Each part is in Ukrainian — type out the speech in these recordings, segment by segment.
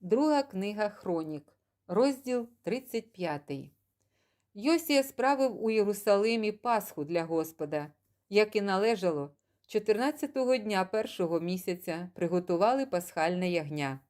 Друга книга Хронік, розділ 35. Йосія справив у Єрусалимі Пасху для Господа, як і належало, 14-го дня першого місяця приготували пасхальне ягня.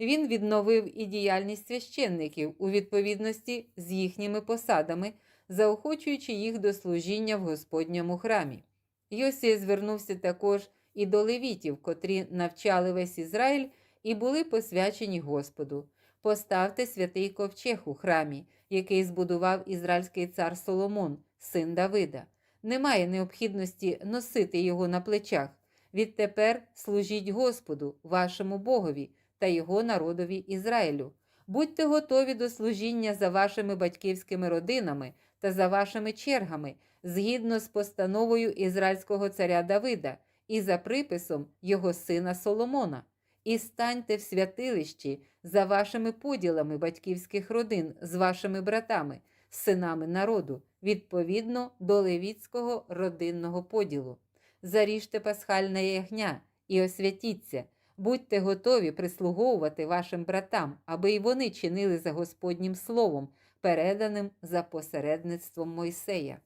Він відновив і діяльність священників у відповідності з їхніми посадами, заохочуючи їх до служіння в Господньому храмі. Йосія звернувся також і до левітів, котрі навчали весь Ізраїль і були посвячені Господу. Поставте святий ковчег у храмі, який збудував ізраїльський цар Соломон, син Давида. Немає необхідності носити його на плечах. Відтепер служіть Господу, вашому Богові та його народові Ізраїлю. Будьте готові до служіння за вашими батьківськими родинами та за вашими чергами, згідно з постановою ізраїльського царя Давида і за приписом його сина Соломона. І станьте в святилищі за вашими поділами батьківських родин з вашими братами, синами народу, відповідно до левіцького родинного поділу. Заріжте пасхальне ягня і освятіться, будьте готові прислуговувати вашим братам, аби й вони чинили за Господнім словом, переданим за посередництвом Мойсея.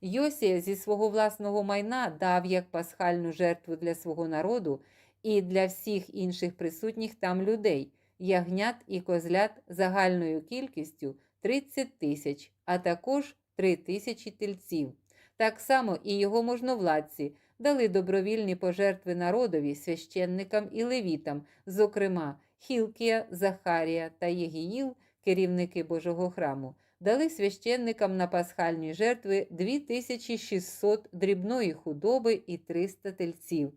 Йосія зі свого власного майна дав як пасхальну жертву для свого народу і для всіх інших присутніх там людей, ягнят і козлят загальною кількістю 30 тисяч, а також 3 тисячі тельців. Так само і його можновладці дали добровільні пожертви народові, священникам і левітам, зокрема Хілкія, Захарія та Єгіїл, керівники Божого храму, дали священникам на пасхальні жертви 2600 дрібної худоби і 300 тельців.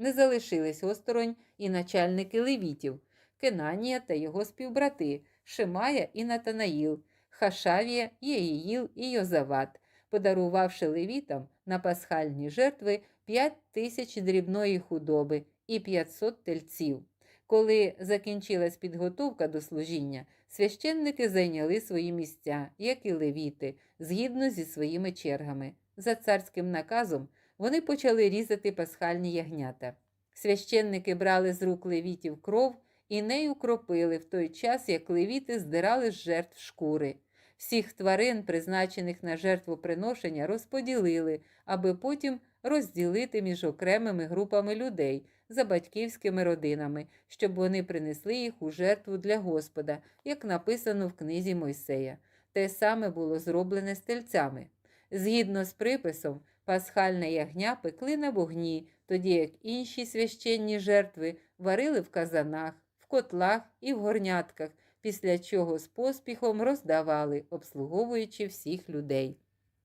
Не залишились осторонь і начальники левітів, Кенанія та його співбрати, Шимая і Натанаїл, Хашавія, Єїїл і Йозават, подарувавши левітам на пасхальні жертви 5 тисяч дрібної худоби і 500 тельців. Коли закінчилась підготовка до служіння, священники зайняли свої місця, як і левіти, згідно зі своїми чергами. За царським наказом вони почали різати пасхальні ягнята. Священники брали з рук левітів кров і нею кропили в той час, як левіти здирали з жертв шкури. Всіх тварин, призначених на жертвоприношення, розподілили, аби потім розділити між окремими групами людей за батьківськими родинами, щоб вони принесли їх у жертву для Господа, як написано в книзі Мойсея. Те саме було зроблене з тельцями. Згідно з приписом, пасхальне ягня пекли на вогні, тоді як інші священні жертви варили в казанах, в котлах і в горнятках, після чого з поспіхом роздавали, обслуговуючи всіх людей.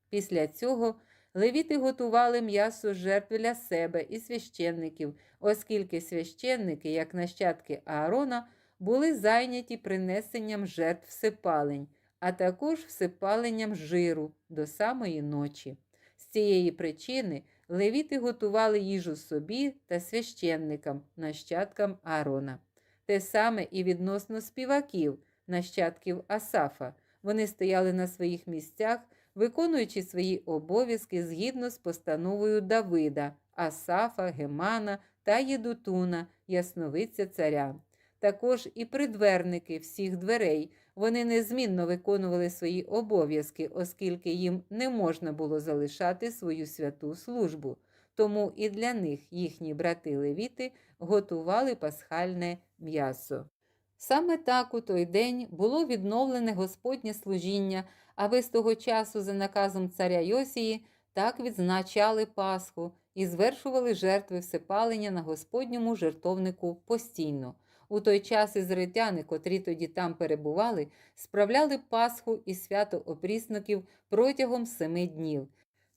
Після цього левіти готували м'ясо жертв для себе і священників, оскільки священники, як нащадки Аарона, були зайняті принесенням жертв всипалень, а також всипаленням жиру до самої ночі. З цієї причини левіти готували їжу собі та священникам, нащадкам Аарона. Те саме і відносно співаків, нащадків Асафа. Вони стояли на своїх місцях, виконуючи свої обов'язки згідно з постановою Давида, Асафа, Гемана та Єдутуна, ясновиця царя. Також і придверники всіх дверей. Вони незмінно виконували свої обов'язки, оскільки їм не можна було залишати свою святу службу. Тому і для них їхні брати левіти готували пасхальне м'ясо. Саме так у той день було відновлене Господнє служіння, а ви з того часу, за наказом царя Йосії, так відзначали Пасху і звершували жертви всепалення на Господньому жертовнику постійно. У той час ізраїльтяни, котрі тоді там перебували, справляли Пасху і свято опрісників протягом семи днів.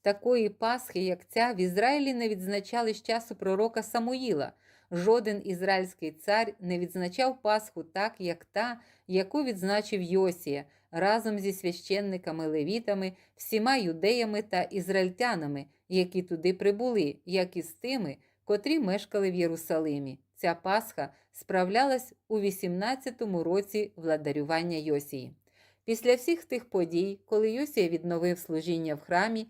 Такої Пасхи, як ця, в Ізраїлі не відзначали з часу пророка Самуїла. Жоден ізраїльський цар не відзначав Пасху так, як та, яку відзначив Йосія, разом зі священниками левітами, всіма юдеями та ізраїльтянами, які туди прибули, як і з тими, котрі мешкали в Єрусалимі. Ця Пасха справлялась у 18-му році владарювання Йосії. Після всіх тих подій, коли Йосія відновив служіння в храмі,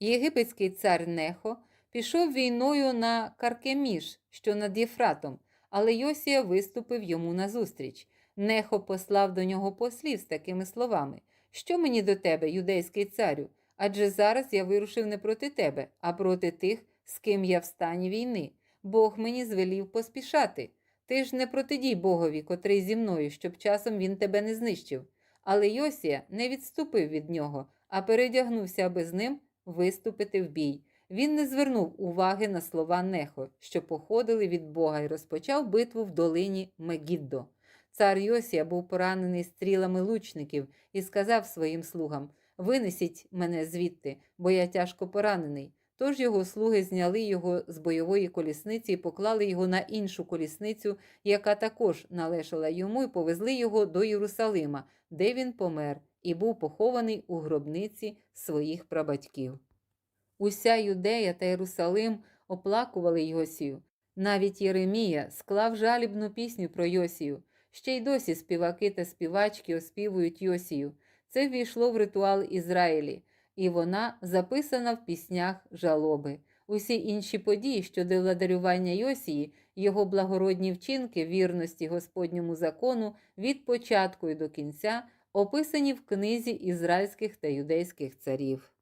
єгипетський цар Нехо пішов війною на Каркеміш, що над Єфратом, але Йосія виступив йому назустріч. Нехо послав до нього послів з такими словами: Що мені до тебе, юдейський царю? Адже зараз я вирушив не проти тебе, а проти тих, з ким я в стані війни. Бог мені звелів поспішати. Ти ж не протидій Богові, котрий зі мною, щоб часом він тебе не знищив. Але Йосія не відступив від нього, а передягнувся, аби з ним виступити в бій. Він не звернув уваги на слова Нехо, що походили від Бога, і розпочав битву в долині Мегіддо. Цар Йосія був поранений стрілами лучників і сказав своїм слугам: Винесіть мене звідти, бо я тяжко поранений. Тож його слуги зняли його з бойової колісниці і поклали його на іншу колісницю, яка також належала йому, і повезли його до Єрусалима, де він помер, і був похований у гробниці своїх прабатьків. Уся Юдея та Єрусалим оплакували Йосію. Навіть Єремія склав жалібну пісню про Йосію. Ще й досі співаки та співачки оспівують Йосію. Це ввійшло в ритуал Ізраїлі, і вона записана в піснях жалоби. Усі інші події щодо владарювання Йосії, його благородні вчинки вірності Господньому закону від початку і до кінця описані в книзі ізраїльських та юдейських царів.